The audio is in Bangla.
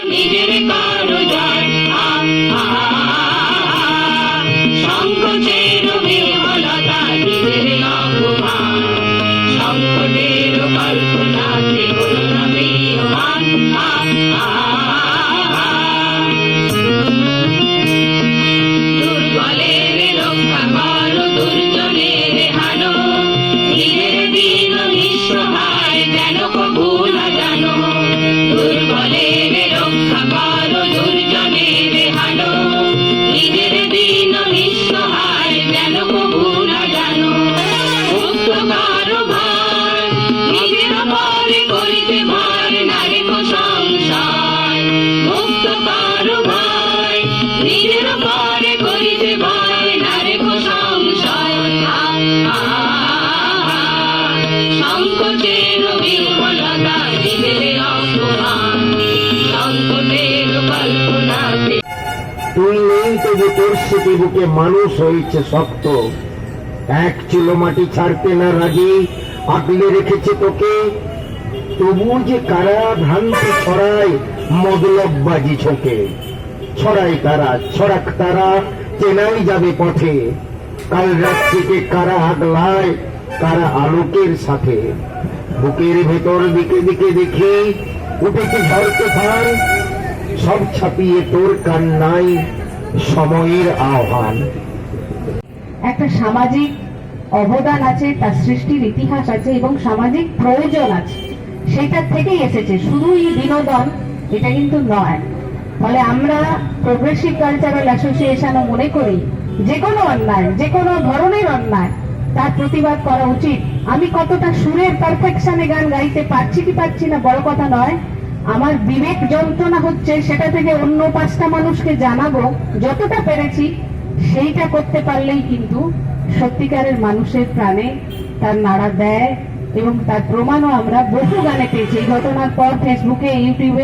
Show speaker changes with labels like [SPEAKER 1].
[SPEAKER 1] নিজের কারো যায়
[SPEAKER 2] তুই যে বুকে মানুষ হয়েছে শক্ত। এক চিলো মাটি ছাড়তে না রাজি, আগলে রেখেছে তোকে। তবু যে কারা ভ্রান্তি ছড়ায়, মদলববাজি ছোকে। ছড়াই তারা, ছড়াক তারা, চেনাই যাবে পথে। কাল রাত্রিকে কারা আগলায়, কারা আলোকের সাথে। বুকের ভেতর দিকে দিকে দেখি উঠেছে ঝড় তুফান সব ছাপিয়ে তোর কান্নাই সময়ের আহ্বান।
[SPEAKER 3] একটা সামাজিক অবদান আছে, তার সৃষ্টির ইতিহাস আছে এবং সামাজিক প্রয়োজন আছে, সেটার থেকেই এসেছে। শুধুই বিনোদন, এটা কিন্তু নয়। ফলে আমরা প্রোগ্রেসিভ কালচারাল অ্যাসোসিয়েশনও মনে করি, যে কোনো অন্যায়, যে কোনো ধরনের অন্যায় তার প্রতিবাদ করা উচিত। আমি কতটা সুরের পারফেকশনে গান গাইতে পারছি কি পারছি না, বড় কথা নয়। আমার বিবেক যন্ত্রণা হচ্ছে সেটা থেকে অন্য পাঁচটা মানুষকে জানাব, যতটা পেরেছি, সেইটা করতে পারলেই কিন্তু সত্যিকারের মানুষের প্রাণে তার নাড়া দেয় এবং তার প্রমাণও আমরা বহু গানে পেয়েছি। এই ঘটনার পর ফেসবুকে ইউটিউবে